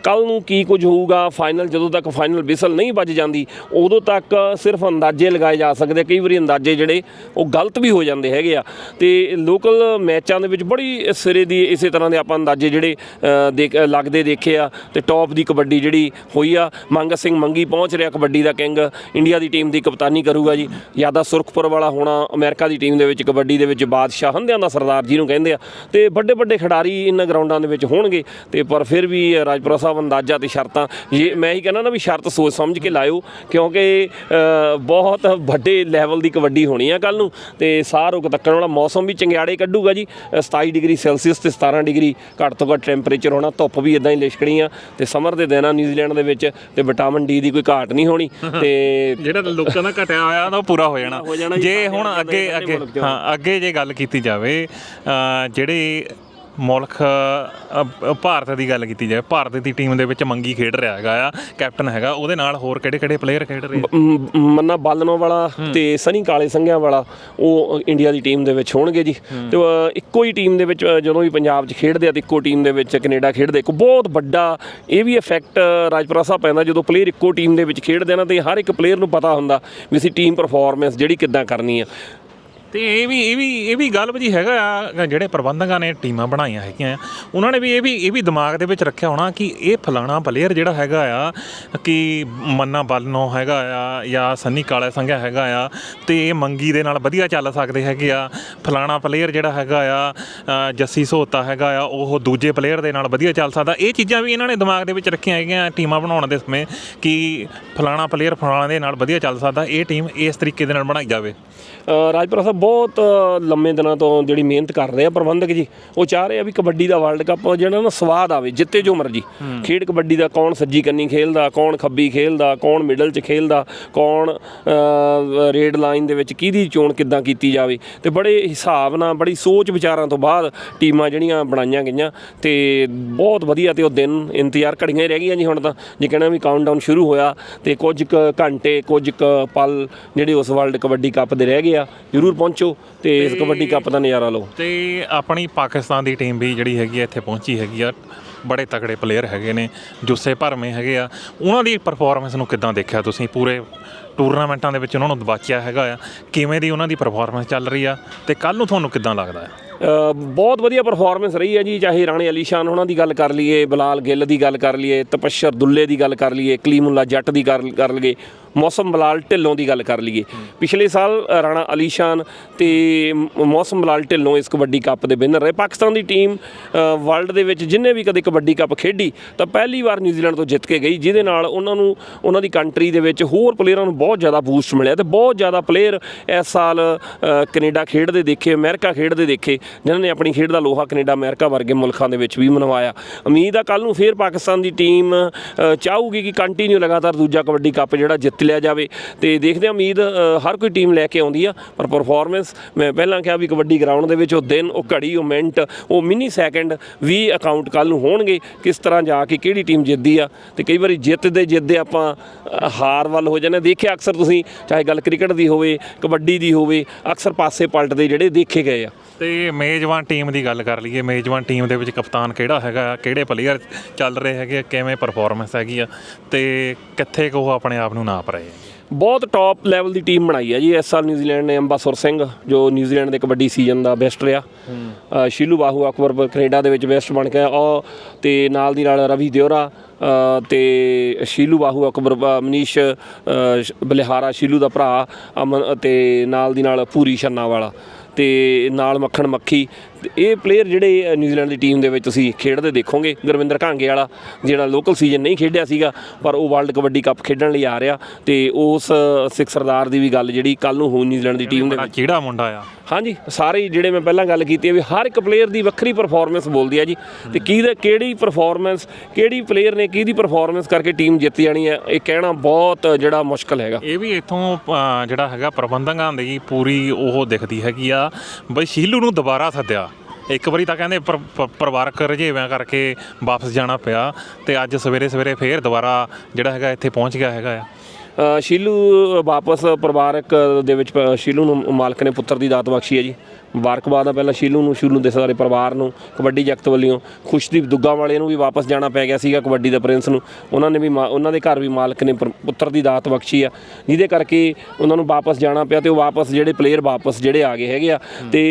ਕੱਲ ਨੂੰ ਕੀ ਕੁਝ ਹੋਊਗਾ ਫਾਈਨਲ ਜਦੋਂ ਤੱਕ ਫਾਈਨਲ ਵਿਸਲ ਨਹੀਂ ਵੱਜ ਜਾਂਦੀ, ਉਦੋਂ ਤੱਕ ਸਿਰਫ ਅੰਦਾਜ਼ੇ ਲਗਾਏ ਜਾ ਸਕਦੇ ਕਈ ਵਾਰੀ ਅੰਦਾਜ਼ੇ ਜਿਹੜੇ ਉਹ ਗਲਤ ਵੀ ਹੋ ਜਾਂਦੇ ਹੈਗੇ ਆ। ਤੇ ਲੋਕਲ ਮੈਚਾਂ ਦੇ ਵਿੱਚ ਬੜੀ ਸਿਰੇ ਦੀ ਇਸੇ ਤਰ੍ਹਾਂ ਦੇ ਆਪਾਂ ਅੰਦਾਜ਼ੇ ਜਿਹੜੇ ਅ, ਦੇਖ ਲੱਗਦੇ ਦੇਖੇ ਆ ਤੇ ਟੌਪ ਦੀ ਕਬੱਡੀ ਜਿਹੜੀ ਹੋਈ ਆ ਮੰਗ ਸਿੰਘ ਮੰਗੀ ਪਹੁੰਚ ਰਿਹਾ ਕਬੱਡੀ ਦਾ ਕਿੰਗ ਇੰਡੀਆ ਦੀ ਟੀਮ ਦੀ ਕਪਤਾਨੀ ਕਰੂਗਾ ਜੀ। ਯਾਦਾ ਸੁਰਖਪੁਰ ਵਾਲਾ ਹੋਣਾ ਅਮਰੀਕਾ ਦੀ ਟੀਮ ਦੇ ਵਿੱਚ ਕਬੱਡੀ ਦੇ ਵਿੱਚ ਬਾਦਸ਼ਾਹ ਹੰਦਿਆਂ ਦਾ ਸਰਦਾਰ ਜੀ ਨੂੰ ਕਹਿੰਦੇ ਆ। ਤੇ ਵੱਡੇ ਵੱਡੇ ਖਿਡਾਰੀ ਇਹਨਾਂ ਗਰਾਊਂਡਾਂ ਦੇ ਵਿੱਚ ਹੋਣਗੇ ਤੇ ਪਰ ਫਿਰ ਵੀ ਰਾਜਪੁਰਾ ਸਾਹਿਬ ਅੰਦਾਜ਼ਾ ਤੇ ਸ਼ਰਤਾਂ ਇਹ ਮੈਂ ਹੀ ਕਹਿੰਦਾ ਨਾ ਵੀ ਸ਼ਰਤ ਸੋਚ ਸਮਝ ਕੇ ਲਾਇਓ ਕਿਉਂਕਿ ਬਹੁਤ ਵੱਡੇ ਲੈਵਲ ਦੀ ਕਬੱਡੀ ਹੋਣੀ ਆ ਕੱਲ ਨੂੰ ਤੇ ਸਾਹ ਰੁਕ ਤੱਕਣ ਵਾਲਾ ਮੌਸਮ ਵੀ ਚੰਗਿਆੜੇ ਕੱਢੂਗਾ ਜੀ। ਅ, 27 ਡਿਗਰੀ ਸੈਲਸੀਅਸ ਤੇ 17 ਡਿਗਰੀ ਘੱਟ ਤੋਂ ਘੱਟ ਟੈਂਪਰੇਚਰ ਹੋਣਾ ਧੁੱਪ ਵੀ ਇਦਾਂ ਹੀ ਲਿਸ਼ਕਣੀ ਆ ਤੇ ਸਮਰ ਦੇ ਦਿਨਾਂ ਨਿਊਜ਼ੀਲੈਂਡ ਦੇ ਵਿੱਚ ਤੇ ਵਿਟਾਮਿਨ ਡੀ ਦੀ ਕੋਈ ਘਾਟ ਨਹੀਂ ਹੋਣੀ ਤੇ ਜਿਹੜਾ ਲੋਕਾਂ ਦਾ ਘਟਿਆ ਹੋਇਆ ਉਹ ਪੂਰਾ ਹੋ ਜਾਣਾ ਜੀ, ਹੁਣ ਅੱਗੇ ਅੱਗੇ। ਹਾਂ ਅੱਗੇ ਜੇ ਗੱਲ ਕੀਤੀ ਜਾਵੇ ਜਿਹੜੇ ਮੁਲਕ ਅ, ਭਾਰਤ ਦੀ ਗੱਲ ਕੀਤੀ ਜਾਵੇ ਭਾਰਤ ਦੀ ਟੀਮ ਦੇ ਵਿੱਚ ਮੰਗੀ ਖੇਡ ਰਿਹਾ ਹੈਗਾ ਆ ਕੈਪਟਨ ਹੈਗਾ ਉਹਦੇ ਨਾਲ ਹੋਰ ਕਿਹੜੇ ਕਿਹੜੇ ਪਲੇਅਰ ਖੇਡ ਰਹੇ ਆ? ਮ- ਮੰਨਾ ਬਾਲਨੋ ਵਾਲਾ ਤੇ ਸਨੀ ਕਾਲੇ ਸੰਘਿਆਂ ਵਾਲਾ ਉਹ ਇੰਡੀਆ ਦੀ ਟੀਮ ਦੇ ਵਿੱਚ ਹੋਣਗੇ ਜੀ। ਤੇ ਅ, ਇੱਕੋ ਹੀ ਟੀਮ ਦੇ ਵਿੱਚ ਅ, ਜਦੋਂ ਵੀ ਪੰਜਾਬ 'ਚ ਖੇਡਦੇ ਆ ਤੇ ਇੱਕੋ ਟੀਮ ਦੇ ਵਿੱਚ ਕੈਨੇਡਾ ਖੇਡਦੇ ਇੱਕ ਬਹੁਤ ਵੱਡਾ ਇਹ ਵੀ ਇਫੈਕਟ ਰਾਜਪੁਰਾ ਸਾਹਿਬ ਪੈਂਦਾ ਜਦੋਂ ਪਲੇਅਰ ਇੱਕੋ ਟੀਮ ਦੇ ਵਿੱਚ ਖੇਡਦੇ ਆ ਨਾ ਤੇ ਹਰ ਇੱਕ ਪਲੇਅਰ ਨੂੰ ਪਤਾ ਹੁੰਦਾ ਵੀ ਅਸੀਂ ਟੀਮ ਪਰਫਾਰਮੈਂਸ ਜਿਹੜੀ ਕਿੱਦਾਂ ਕਰਨੀ ਆ। ਤੇ ਇਹ ਵੀ ਇਹ ਵੀ ਇਹ ਵੀ ਗੱਲ ਵੀ ਹੈਗਾ ਆ ਜਿਹੜੇ ਪ੍ਰਬੰਧਕਾਂ ਨੇ ਟੀਮਾਂ ਬਣਾਈਆਂ ਹੈਗੀਆਂ ਉਹਨਾਂ ਨੇ ਵੀ ਇਹ ਵੀ ਇਹ ਵੀ ਦਿਮਾਗ ਦੇ ਵਿੱਚ ਰੱਖਿਆ ਹੋਣਾ ਕਿ ਇਹ ਫਲਾਣਾ ਪਲੇਅਰ ਜਿਹੜਾ ਹੈਗਾ ਆ, ਕਿ ਮੰਨਾ ਬਲਨੋ ਹੈਗਾ ਆ, ਜਾਂ ਸੰਨੀ ਕਾਲਾ ਸੰਘਿਆ ਹੈਗਾ ਆ, ਤੇ ਇਹ ਮੰਗੀ ਦੇ ਨਾਲ ਵਧੀਆ ਚੱਲ ਸਕਦੇ ਹੈਗੇ ਆ। ਫਲਾਣਾ ਪਲੇਅਰ ਜਿਹੜਾ ਹੈਗਾ ਆ ਜੱਸੀ ਸੋਤਾ ਹੈਗਾ ਆ, ਉਹ ਦੂਜੇ ਪਲੇਅਰ ਦੇ ਨਾਲ ਵਧੀਆ ਚੱਲ ਸਕਦਾ। ਇਹ ਚੀਜ਼ਾਂ ਵੀ ਇਹਨਾਂ ਨੇ ਦਿਮਾਗ ਦੇ ਵਿੱਚ ਰੱਖੀਆਂ ਹੈਗੀਆਂ ਟੀਮਾਂ ਬਣਾਉਣ ਦੇ ਸਮੇਂ, ਕਿ ਫਲਾਣਾ ਪਲੇਅਰ ਫਲਾਣਾ ਦੇ ਨਾਲ ਵਧੀਆ ਚੱਲ ਸਕਦਾ। ਇਹ ਟੀਮ ਇਸ ਤਰੀਕੇ ਦੇ ਨਾਲ ਬਣਾਈ ਜਾਵੇ। ਰਾਜਪੁਰਾ ਸਾਹਿਬ ਬਹੁਤ ਲੰਮੇ ਦਿਨਾਂ ਤੋਂ ਜਿਹੜੀ ਮਿਹਨਤ ਕਰ ਰਹੇ ਆ ਪ੍ਰਬੰਧਕ ਜੀ ਉਹ ਚਾਹ ਰਹੇ ਆ ਵੀ ਕਬੱਡੀ ਦਾ ਵਰਲਡ ਕੱਪ ਜਿਹੜਾ ਨਾ ਸਵਾਦ ਆਵੇ ਜਿੱਤੇ ਜੋ ਮਰਜ਼ੀ। ਖੇਡ ਕਬੱਡੀ ਦਾ ਕੌਣ ਸੱਜੀ ਕੰਨੀ ਖੇਲਦਾ ਕੌਣ ਖੱਬੀ ਖੇਲਦਾ ਕੌਣ ਮਿਡਲ 'ਚ ਖੇਲਦਾ ਕੌਣ ਰੇਡ ਲਾਈਨ ਦੇ ਵਿੱਚ ਕਿਹਦੀ ਚੋਣ ਕਿੱਦਾਂ ਕੀਤੀ ਜਾਵੇ। ਤੇ ਬੜੇ ਹਿਸਾਬ ਨਾਲ ਬੜੀ ਸੋਚ ਵਿਚਾਰਾਂ ਤੋਂ ਬਾਅਦ ਟੀਮਾਂ ਜਿਹੜੀਆਂ ਬਣਾਈਆਂ ਗਈਆਂ ਤੇ ਬਹੁਤ ਵਧੀਆ ਤੇ ਉਹ ਦਿਨ ਇੰਤਜ਼ਾਰ ਘੜੀਆਂ ਹੀ ਰਹਿ ਗਈਆਂ ਜੀ ਹੁਣ ਤਾਂ। ਜੇ ਕਹਿਣਾ ਵੀ ਕਾਊਂਟਡਾਊਨ ਸ਼ੁਰੂ ਹੋਇਆ ਤੇ ਕੁਝ ਘੰਟੇ ਕੁਝ ਪਲ ਜਿਹੜੇ ਉਸ ਵਰਲਡ ਕਬੱਡੀ ਕੱਪ ਦੇ ਰਹਿ ਗਏ ਆ ਜਰੂਰ ਪਹੁੰਚੋ। ਤੇ ਇਸ ਕਬੱਡੀ ਕੱਪ ਦਾ ਨਜ਼ਾਰਾ ਲਓ। ਤੇ ਆਪਣੀ ਪਾਕਿਸਤਾਨ ਦੀ ਟੀਮ ਵੀ ਜਿਹੜੀ ਹੈਗੀ ਆ ਇੱਥੇ ਪਹੁੰਚੀ ਹੈਗੀ ਆ। ਬੜੇ ਤਕੜੇ ਪਲੇਅਰ ਹੈਗੇ ਨੇ ਜੁੱਸੇ ਭਰਮੇ ਹੈਗੇ ਆ। ਉਹਨਾਂ ਦੀ ਪਰਫਾਰਮੈਂਸ ਨੂੰ ਕਿੱਦਾਂ ਦੇਖਿਆ ਤੁਸੀਂ? ਪੂਰੇ ਟੂਰਨਾਮੈਂਟਾਂ ਦੇ ਵਿੱਚ ਉਹਨਾਂ ਨੂੰ ਦਬਾਚਿਆ ਹੈਗਾ ਆ। ਕਿਵੇਂ ਦੀ ਉਹਨਾਂ ਦੀ ਪਰਫਾਰਮੈਂਸ ਚੱਲ ਰਹੀ ਆ? ਤੇ ਕੱਲ ਨੂੰ ਤੁਹਾਨੂੰ ਕਿੱਦਾਂ ਲੱਗਦਾ ਹੈ? ਬਹੁਤ ਵਧੀਆ ਪਰਫਾਰਮੈਂਸ ਰਹੀ ਹੈ ਜੀ ਚਾਹੇ ਰਾਣੇ ਅਲੀ ਸ਼ਾਨ ਉਹਨਾਂ ਦੀ ਗੱਲ ਕਰ ਲਈਏ ਬਲਾਲ ਗਿੱਲ ਦੀ ਗੱਲ ਕਰ ਲਈਏ ਤਪਸ਼ਰ ਦੁੱਲੇ ਦੀ ਗੱਲ ਕਰ ਲਈਏ ਕਲੀਮੁੱਲਾ ਜੱਟ ਦੀ ਕਰ ਕਰ ਲਈਏ। ਮੌਸਮ ਬਲਾਲ ਢਿੱਲੋਂ ਦੀ ਗੱਲ ਕਰ ਲਈਏ। ਪਿਛਲੇ ਸਾਲ ਰਾਣਾ ਅਲੀਸ਼ਾਨ ਤੇ ਮੌਸਮ ਬਲਾਲ ਢਿੱਲੋਂ ਇਸ ਕਬੱਡੀ ਕੱਪ ਦੇ ਵਿਨਰ ਰਹੇ। ਪਾਕਿਸਤਾਨ ਦੀ ਟੀਮ ਵਰਲਡ ਦੇ ਵਿੱਚ ਜਿੰਨੇ ਵੀ ਕਦੇ ਕਬੱਡੀ ਕੱਪ ਖੇਡੀ ਤਾਂ ਪਹਿਲੀ ਵਾਰ ਨਿਊਜ਼ੀਲੈਂਡ ਤੋਂ ਜਿੱਤ ਕੇ ਗਈ ਜਿਹਦੇ ਨਾਲ ਉਹਨਾਂ ਨੂੰ ਉਹਨਾਂ ਦੀ ਕੰਟਰੀ ਦੇ ਵਿੱਚ ਹੋਰ ਪਲੇਅਰਾਂ ਨੂੰ ਬਹੁਤ ਜ਼ਿਆਦਾ ਬੂਸਟ ਮਿਲਿਆ ਤੇ ਬਹੁਤ ਜ਼ਿਆਦਾ ਪਲੇਅਰ ਇਸ ਸਾਲ ਅ, ਕੈਨੇਡਾ ਖੇਡਦੇ ਦੇਖੇ ਅਮਰੀਕਾ ਖੇਡਦੇ ਦੇਖੇ ਜਿਨ੍ਹਾਂ ਨੇ ਆਪਣੀ ਖੇਡ ਦਾ ਲੋਹਾ ਕੈਨੇਡਾ ਅਮਰੀਕਾ ਵਰਗੇ ਮੁਲਕਾਂ ਦੇ ਵਿੱਚ ਵੀ ਮਨਵਾਇਆ। ਉਮੀਦ ਆ ਕੱਲ ਨੂੰ ਫੇਰ ਪਾਕਿਸਤਾਨ ਦੀ ਟੀਮ ਚਾਹੂਗੀ ਕਿ ਕੰਟੀਨਿਊ ਲਗਾਤਾਰ ਦੂਜਾ ਕਬੱਡੀ ਕੱਪ ਜਿਹੜਾ ਜਿੱਤ ਲਿਆ ਜਾਵੇ। ਤੇ ਦੇਖਦੇ ਹਾਂ, ਉਮੀਦ ਹਰ ਕੋਈ ਟੀਮ ਲੈ ਕੇ ਆਉਂਦੀ ਆ, ਪਰ ਪਰਫਾਰਮੈਂਸ ਮੈਂ ਪਹਿਲਾਂ ਕਿਹਾ ਵੀ ਕਬੱਡੀ ਗਰਾਊਂਡ ਦੇ ਵਿੱਚ ਉਹ ਦਿਨ, ਉਹ ਘੜੀ, ਉਹ ਮਿੰਟ, ਉਹ ਮਿੰਨੀ ਸੈਕਿੰਡ ਵੀ ਅਕਾਊਂਟ ਕੱਲ ਨੂੰ ਹੋਣਗੇ, ਕਿਸ ਤਰ੍ਹਾਂ ਜਾ ਕੇ ਕਿਹੜੀ ਟੀਮ ਜਿੱਤਦੀ ਆ। ਤੇ ਕਈ ਵਾਰੀ ਜਿੱਤਦੇ ਜਿੱਤਦੇ ਆਪਾਂ ਹਾਰ ਵੱਲ ਹੋ ਜਾਂਦੇ ਦੇਖਿਆ ਅਕਸਰ ਤੁਸੀਂ, ਚਾਹੇ ਗੱਲ ਕ੍ਰਿਕਟ ਦੀ ਹੋਵੇ, ਕਬੱਡੀ ਦੀ ਹੋਵੇ, ਅਕਸਰ ਪਾਸੇ ਪਲਟਦੇ ਜਿਹੜੇ ਦੇਖੇ ਗਏ ਆ। ਤੇ ਮੇਜ਼ਬਾਨ ਟੀਮ ਦੀ ਗੱਲ ਕਰ ਲਈਏ ਮੇਜ਼ਬਾਨ ਟੀਮ ਦੇ ਵਿੱਚ ਕਪਤਾਨ ਕਿਹੜਾ ਹੈਗਾ ਕਿਹੜੇ ਪਲੇਅਰ ਚੱਲ ਰਹੇ ਹੈਗੇ ਕਿਵੇਂ ਪਰਫਾਰਮੈਂਸ ਹੈਗੀ ਆ ਤੇ ਕਿੱਥੇ ਕੋ ਆਪਣੇ ਆਪ ਨੂੰ ਨਾਪ ਰਹੇ ਬਹੁਤ ਟੌਪ ਲੈਵਲ ਦੀ ਟੀਮ ਬਣਾਈ ਹੈ ਜੀ। ਇਸ ਸਾਲ ਨਿਊਜ਼ੀਲੈਂਡ ਨੇ ਅੰਬਾਸੁਰ ਸਿੰਘ ਜੋ ਨਿਊਜ਼ੀਲੈਂਡ ਦੇ ਕਬੱਡੀ ਸੀਜ਼ਨ ਦਾ ਬੈਸਟ ਰਿਹਾ। ਸ਼ੀਲੂ ਬਾਹੂ ਅਕਬਰ ਕੈਨੇਡਾ ਦੇ ਵਿੱਚ ਬੈਸਟ ਬਣ ਕੇ ਆਇਆ ਉਹ ਤੇ ਨਾਲ ਦੀ ਨਾਲ ਰਵੀ ਦਿਓਰਾ ਤੇ ਸ਼ੀਲੂ ਬਾਹੂ ਅਕਬਰ ਮਨੀਸ਼ ਬਲਿਹਾਰਾ ਸ਼ੀਲੂ ਦਾ ਭਰਾ ਅਮਨ ਤੇ ਨਾਲ ਦੀ ਨਾਲ ਪੂਰੀ ਛੰਨਾ ਵਾਲਾ। ਤੇ ਨਾਲ ਮੱਖਣ ਮੱਖੀ ਇਹ ਪਲੇਅਰ ਜਿਹੜੇ ਨਿਊਜ਼ੀਲੈਂਡ ਦੀ ਟੀਮ ਦੇ ਵਿੱਚ ਤੁਸੀਂ ਖੇਡਦੇ ਦੇਖੋਗੇ। ਗੁਰਵਿੰਦਰ ਘਾਂਗੇ ਵਾਲਾ ਜਿਹੜਾ ਲੋਕਲ ਸੀਜ਼ਨ ਨਹੀਂ ਖੇਡਿਆ ਸੀਗਾ ਪਰ ਉਹ ਵਰਲਡ ਕਬੱਡੀ ਕੱਪ ਖੇਡਣ ਲਈ ਆ ਰਿਹਾ ਤੇ ਉਸ ਸਿੱਖ ਸਰਦਾਰ ਦੀ ਵੀ ਗੱਲ ਜਿਹੜੀ ਕੱਲ ਨੂੰ ਹੋ ਨਿਊਜ਼ੀਲੈਂਡ ਦੀ ਟੀਮ ਦੇ ਵਿੱਚ। ਚੀੜਾ ਮੁੰਡਾ ਆ? ਹਾਂਜੀ ਸਾਰੇ ਜਿਹੜੇ ਮੈਂ ਪਹਿਲਾਂ ਗੱਲ ਕੀਤੀ ਹੈ ਵੀ ਹਰ ਇੱਕ ਪਲੇਅਰ ਦੀ ਵੱਖਰੀ ਪਰਫਾਰਮੈਂਸ ਬੋਲਦੀ ਹੈ ਜੀ। ਤੇ ਕਿਹਦਾ ਕਿਹੜੀ ਪਰਫਾਰਮੈਂਸ ਕਿਹੜੀ ਪਲੇਅਰ ਨੇ ਕਿਹਦੀ ਪਰਫਾਰਮੈਂਸ ਕਰਕੇ ਟੀਮ ਜਿੱਤ ਜਾਣੀ ਹੈ ਇਹ ਕਹਿਣਾ ਬਹੁਤ ਜਿਹੜਾ ਮੁਸ਼ਕਲ ਹੈਗਾ। ਇਹ ਵੀ ਇਥੋਂ ਜਿਹੜਾ ਹੈਗਾ ਪ੍ਰਬੰਧਕਾਂ ਦੀ ਪੂਰੀ ਉਹ ਦਿਖਦੀ ਹੈਗੀ ਆ। ਬਈ ਸ਼ੀਲੂ ਨੂੰ ਦੁਬਾਰਾ ਸੱਦਿਆ। ਇੱਕ ਵਾਰੀ ਤਾਂ ਕਹਿੰਦੇ ਪਰ- ਪ- ਪਰਿਵਾਰਕ ਰੁਝੇਵਿਆਂ ਕਰਕੇ ਵਾਪਸ ਜਾਣਾ ਪਿਆ ਤੇ ਅੱਜ ਸਵੇਰੇ ਸਵੇਰੇ ਫੇਰ ਦੁਬਾਰਾ ਜਿਹੜਾ ਹੈਗਾ ਇੱਥੇ ਪਹੁੰਚ ਗਿਆ ਹੈਗਾ ਆ। ਅ, ਸ਼ੀਲੂ ਵਾਪਸ ਪਰਿਵਾਰਕ ਦੇ ਵਿੱਚ ਪ- ਸ਼ੀਲੂ ਨੂੰ ਮਾਲਕ ਨੇ ਪੁੱਤਰ ਦੀ ਦਾਤ ਬਖਸ਼ੀ ਹੈ ਜੀ। ਮੁਬਾਰਕਬਾਦ ਆ ਪਹਿਲਾਂ ਸ਼ੀਲੂ ਨੂੰ ਸ਼ੀਲੂ ਦੇ ਸਾਰੇ ਪਰਿਵਾਰ ਨੂੰ ਕਬੱਡੀ ਜਗਤ ਵੱਲੋਂ। ਖੁਸ਼ਦੀਪ ਦੁੱਗਾ ਵਾਲੇ ਨੂੰ ਵੀ ਵਾਪਸ ਜਾਣਾ ਪੈ ਗਿਆ ਸੀਗਾ ਕਬੱਡੀ ਦੇ ਪ੍ਰਿੰਸ ਨੂੰ। ਉਹਨਾਂ ਨੇ ਵੀ ਉਹਨਾਂ ਦੇ ਘਰ ਵੀ ਮਾਲਕ ਨੇ ਪੁੱਤਰ ਦੀ ਦਾਤ ਬਖਸ਼ੀ ਆ। ਜਿਹਦੇ ਕਰਕੇ ਉਹਨਾਂ ਨੂੰ ਵਾਪਸ ਜਾਣਾ ਪਿਆ ਤੇ ਉਹ ਵਾਪਸ ਜਿਹੜੇ ਪਲੇਅਰ ਵਾਪਸ ਜਿਹੜੇ ਆ ਗਏ ਹੈਗੇ ਆ। ਤੇ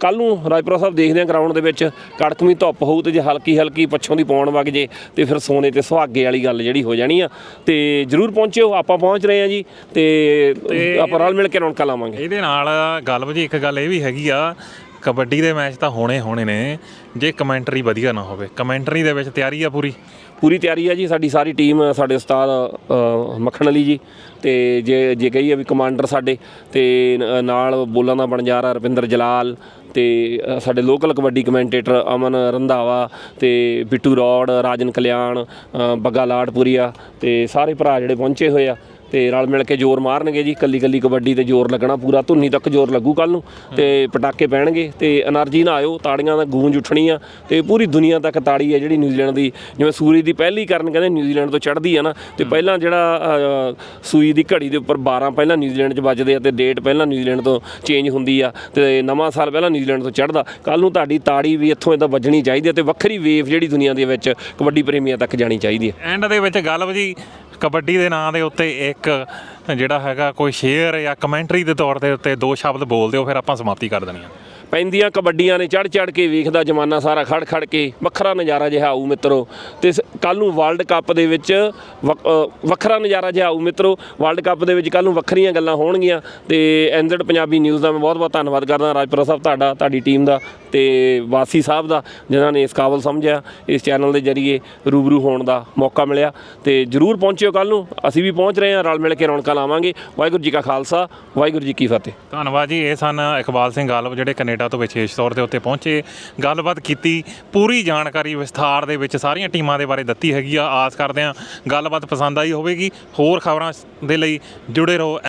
ਕੱਲ ਨੂੰ ਰਾਜਪੁਰਾ ਸਾਹਿਬ ਦੇਖਦੇ ਆ ਗਰਾਊਂਡ ਦੇ ਵਿੱਚ ਕੜਕਵੀਂ ਧੁੱਪ ਹੋਊ ਤੇ ਜੇ ਹਲਕੀ ਹਲਕੀ ਪੱਛੋਂ ਦੀ ਪੌਣ ਵਗ ਜੇ ਤੇ ਫਿਰ ਸੋਨੇ ਤੇ ਸੁਹਾਗੇ ਵਾਲੀ ਗੱਲ ਜਿਹੜੀ ਹੋ ਜਾਣੀ ਆ। ਤੇ ਜਰੂਰ ਪਹੁੰਚਿਓ ਆਪਾਂ ਪਹੁੰਚ ਰਹੇ ਆ ਜੀ। ਤੇ ਆਪਾਂ ਰਲ ਮਿਲ ਕੇ ਰੌਣਕਾਂ ਲਾਵਾਂਗੇ। ਇਹਦੇ ਨਾਲ ਗੱਲ ਜੀ ਇੱਕ ਗੱਲ ਇਹ ਵੀ ਹੈਗੀ ਆ ਕਬੱਡੀ ਦੇ ਮੈਚ ਤਾਂ ਹੋਣੇ ਹੋਣੇ ਨੇ ਜੇ ਕਮੈਂਟਰੀ ਵਧੀਆ ਨਾ ਹੋਵੇ। ਕਮੈਂਟਰੀ ਦੇ ਵਿੱਚ ਤਿਆਰੀ ਆ ਪੂਰੀ? ਪੂਰੀ ਤਿਆਰੀ ਹੈ ਜੀ ਸਾਡੀ ਸਾਰੀ ਟੀਮ ਸਾਡੇ ਉਸਤਾਦ ਅ, ਮੱਖਣ ਅਲੀ ਜੀ ਤੇ ਜੇ ਜੇ ਕਹੀਏ ਵੀ ਕਮਾਂਡਰ ਸਾਡੇ ਤੇ ਨ- ਨਾਲ ਬੋਲਾਂ ਦਾ ਬਣਜਾਰਾ ਰਵਿੰਦਰ ਜਲਾਲ ਤੇ ਅ, ਸਾਡੇ ਲੋਕਲ ਕਬੱਡੀ ਕਮੈਂਟੇਟਰ ਅਮਨ ਰੰਧਾਵਾ ਤੇ ਬਿੱਟੂ ਰੌੜ ਰਾਜਨ ਕਲਿਆਣ ਅ, ਬੱਗਾ ਲਾਟਪੁਰੀਆ ਤੇ ਸਾਰੇ ਭਰਾ ਜਿਹੜੇ ਪਹੁੰਚੇ ਹੋਏ ਆ ਤੇ ਰਲ ਮਿਲ ਕੇ ਜ਼ੋਰ ਮਾਰਨਗੇ ਜੀ ਕੱਲੀ ਕੱਲੀ ਕਬੱਡੀ ਤੇ ਜ਼ੋਰ ਲੱਗਣਾ ਪੂਰਾ ਧੁੰਨੀ ਤੱਕ ਜ਼ੋਰ ਲੱਗੂ ਕੱਲ ਨੂੰ ਤੇ ਪਟਾਕੇ ਪੈਣਗੇ ਤੇ ਐਨਰਜੀ ਨਾ ਆਇਓ ਤਾੜੀਆਂ ਦਾ ਗੂੰਜ ਉੱਠਣੀ ਆ ਤੇ ਪੂਰੀ ਦੁਨੀਆ ਤੱਕ ਤਾੜੀ ਹੈ ਜਿਹੜੀ ਨਿਊਜ਼ੀਲੈਂਡ ਦੀ ਜਿਵੇਂ ਸੂਰੀ ਦੀ ਪਹਿਲੀ ਕਰਨ ਕਹਿੰਦੇ ਨਿਊਜ਼ੀਲੈਂਡ ਤੋਂ ਚੜ੍ਹਦੀ ਆ ਨਾ ਤੇ ਪਹਿਲਾਂ ਜਿਹੜਾ ਸੂਈ ਦੀ ਘੜੀ ਦੇ ਉੱਪਰ 12 ਪਹਿਲਾਂ ਨਿਊਜ਼ੀਲੈਂਡ 'ਚ ਵੱਜਦੇ ਆ ਤੇ ਡੇਟ ਪਹਿਲਾਂ ਨਿਊਜ਼ੀਲੈਂਡ ਤੋਂ ਚੇਂਜ ਹੁੰਦੀ ਆ ਤੇ ਨਵਾਂ ਸਾਲ ਪਹਿਲਾਂ ਨਿਊਜ਼ੀਲੈਂਡ ਤੋਂ ਚੜ੍ਹਦਾ ਕੱਲ ਨੂੰ ਤੁਹਾਡੀ ਤਾੜੀ ਵੀ ਇੱਥੋਂ ਇਹਦਾ ਵੱਜਣੀ ਚਾਹੀਦੀ ਹੈ ਤੇ ਵੱਖਰੀ ਵੇਵ ਜਿਹੜੀ ਦੁਨੀਆ ਦੇ ਵਿੱਚ ਕਬੱਡੀ ਪ੍ਰੇਮੀਆਂ ਤੱਕ ਜਾਣੀ ਚਾਹੀਦੀ ਹੈ। ਐਂਡ ਦੇ ਵਿੱਚ ਗੱਲ ਵਜੀ ਕਬੱਡੀ ਦੇ ਨਾਂ ਦੇ ਉੱਤੇ ਇੱਕ ਇੱਕ, ਜਿਹੜਾ ਹੈਗਾ ਕੋਈ ਸ਼ੇਅਰ ਜਾਂ ਕਮੈਂਟਰੀ ਦੇ ਤੌਰ ਦੇ ਉੱਤੇ ਦੋ ਸ਼ਬਦ ਬੋਲ ਦਿਓ ਫਿਰ ਆਪਾਂ ਸਮਾਪਤੀ ਕਰ ਦੇਣੀ ਆ ਪੈਂਦੀਆਂ ਕਬੱਡੀਆਂ ਨੇ ਚੜ ਚੜ ਕੇ ਵੇਖਦਾ ਜਮਾਨਾ ਸਾਰਾ ਖੜ ਖੜ ਕੇ, ਵੱਖਰਾ ਨਜ਼ਾਰਾ ਜਿਹਾ ਆਊ ਮਿੱਤਰੋ। ਤੇ ਕੱਲ ਨੂੰ ਵਰਲਡ ਕੱਪ ਦੇ ਵਿੱਚ ਵਕ- ਵੱਖਰਾ ਨਜ਼ਾਰਾ ਜਿਹਾ ਆਊ ਮਿੱਤਰੋ। ਵਰਲਡ ਕੱਪ ਦੇ ਵਿੱਚ ਕੱਲ ਨੂੰ ਵੱਖਰੀਆਂ ਗੱਲਾਂ ਹੋਣਗੀਆਂ। ਤੇ ਐਨਜ਼ਡ ਪੰਜਾਬੀ ਨਿਊਜ਼ ਦਾ ਮੈਂ ਬਹੁਤ ਬਹੁਤ ਧੰਨਵਾਦ ਕਰਦਾ। ਰਾਜਪੁਰਾ ਸਾਹਿਬ ਤੁਹਾਡਾ, ਤੁਹਾਡੀ ਟੀਮ ਦਾ। ਤੇ ਵਾਸੀ ਸਾਹਿਬ ਦਾ, ਜਿਨ੍ਹਾਂ ਨੇ ਇਸ ਕਾਬਲ ਸਮਝਿਆ, ਇਸ ਚੈਨਲ ਦੇ ਜ਼ਰੀਏ ਰੂਬਰੂ ਹੋਣ ਦਾ ਮੌਕਾ ਮਿਲਿਆ। ਤੇ ਜਰੂਰ ਪਹੁੰਚਿਓ ਕੱਲ ਨੂੰ, ਅਸੀਂ ਵੀ ਪਹੁੰਚ ਰਹੇ ਹਾਂ, ਰਲ ਮਿਲ ਕੇ ਰੌਣਕਾਂ ਲਾਵਾਂਗੇ। ਵਾਹਿਗੁਰੂ ਜੀ ਕਾ ਖਾਲਸਾ, ਵਾਹਿਗੁਰੂ ਜੀ ਕੀ ਫਤਿਹ। ਧੰਨਵਾਦ ਜੀ, ਇਹ ਸਨ ਇਕਬਾਲ ਸਿੰਘ ਗਾਲਬ, ਜਿਹੜੇ ਕੈਨੇਡਾ ਤੋਂ ਵਿਸ਼ੇਸ਼ ਤੌਰ 'ਤੇ ਉੱਤੇ ਪਹੁੰਚੇ। ਗੱਲਬਾਤ ਕੀਤੀ, ਪੂਰੀ ਜਾਣਕਾਰੀ ਵਿਸਥਾਰ ਦੇ ਵਿੱਚ ਸਾਰੀਆਂ ਟੀਮਾਂ ਦੇ ਬਾਰੇ ਦਿੱਤੀ ਹੈਗੀ ਆ। ਆਸ ਕਰਦੇ ਹਾਂ, ਗੱਲਬਾਤ ਪਸੰਦ ਆਈ ਹੋਵੇਗੀ। ਹੋਰ ਖਬਰਾਂ ਦੇ ਲਈ ਜੁੜੇ ਰਹੋ